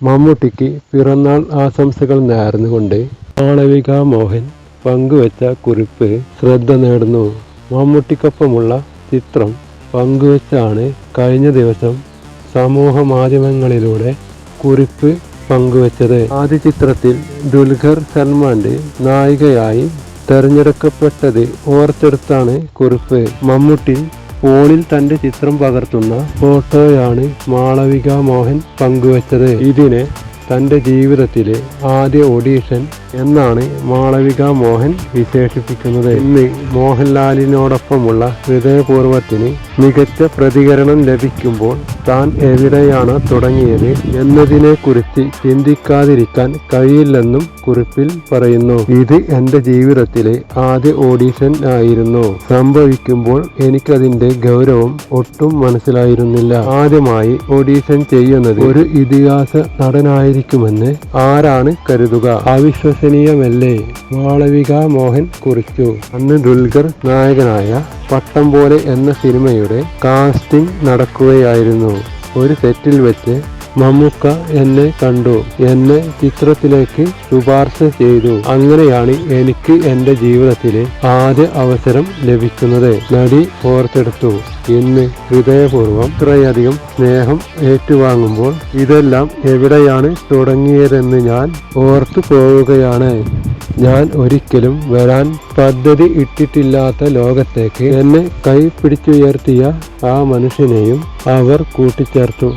മമ്മൂട്ടിക്ക് പിറന്നാൾ ആശംസകൾ നേർന്നുകൊണ്ട് മാളവിക മോഹൻ പങ്കുവച്ച കുറിപ്പ് ശ്രദ്ധ നേടുന്നു. മമ്മൂട്ടിക്കൊപ്പമുള്ള ചിത്രം പങ്കുവച്ചാണ് കഴിഞ്ഞ ദിവസം സമൂഹ മാധ്യമങ്ങളിലൂടെ കുറിപ്പ് പങ്കുവച്ചത്. ആദ്യ ചിത്രത്തിൽ ദുൽഖർ സൽമാന്റെ നായികയായി തെരഞ്ഞെടുക്കപ്പെട്ടത് ഓർത്തെടുത്താണ് കുറിപ്പ്. മമ്മൂട്ടി ഫോണിൽ തന്റെ ചിത്രം പകർത്തുന്ന ഫോട്ടോയാണ് മാളവിക മോഹൻ പങ്കുവച്ചത്. ഇതിനെ തന്റെ ജീവിതത്തിലെ ആദ്യ ഓഡീഷൻ എന്നാണ് മാളവിക മോഹൻ വിശേഷിപ്പിക്കുന്നത്. ഇന്ന് മോഹൻലാലിനോടൊപ്പമുള്ള ഹൃദയപൂർവത്തിന് മികച്ച പ്രതികരണം ലഭിക്കുമ്പോൾ താൻ എവിടെയാണ് തുടങ്ങിയത് എന്നതിനെക്കുറിച്ച് ചിന്തിക്കാതിരിക്കാൻ കഴിയില്ലെന്നും കുറിപ്പിൽ പറയുന്നു. ഇത് എന്റെ ജീവിതത്തിലെ ആദ്യ ഓഡീഷൻ ആയിരുന്നു. സംഭവിക്കുമ്പോൾ എനിക്കതിന്റെ ഗൗരവം ഒട്ടും മനസ്സിലായിരുന്നില്ല. ആദ്യമായി ഓഡീഷൻ ചെയ്യുന്നത് ഒരു ഇതിഹാസ നടനായിരിക്കുമെന്ന് ആരാണ് കരുതുക? അവിശ്വസനീയമല്ലേ മാളവിക മോഹൻ കുറിച്ചു. അന്ന് ദുൽഖർ നായകനായ പട്ടം പോലെ എന്ന സിനിമയുടെ കാസ്റ്റിംഗ് നടക്കുകയായിരുന്നു. ഒരു സെറ്റിൽ വെച്ച് മമ്മൂക്ക എന്നെ കണ്ടു. എന്നെ ചിത്രത്തിലേക്ക് ശുപാർശ ചെയ്തു. അങ്ങനെയാണ് എനിക്ക് എന്റെ ജീവിതത്തിലെ ആദ്യ അവസരം ലഭിക്കുന്നത്. നടി ഓർത്തെടുത്തു. ഇന്ന് ഹൃദയപൂർവം ഇത്രയധികം സ്നേഹം ഏറ്റുവാങ്ങുമ്പോൾ ഇതെല്ലാം എവിടെയാണ് തുടങ്ങിയതെന്ന് ഞാൻ ഓർത്തു പോവുകയാണ്. ഞാൻ ഒരിക്കലും വരാൻ പദ്ധതി ഇട്ടിട്ടില്ലാത്ത ലോകത്തേക്ക് എന്നെ കൈ പിടിച്ചുയർത്തിയ ആ മനുഷ്യനെയും അവർ കൂട്ടിച്ചേർത്തു.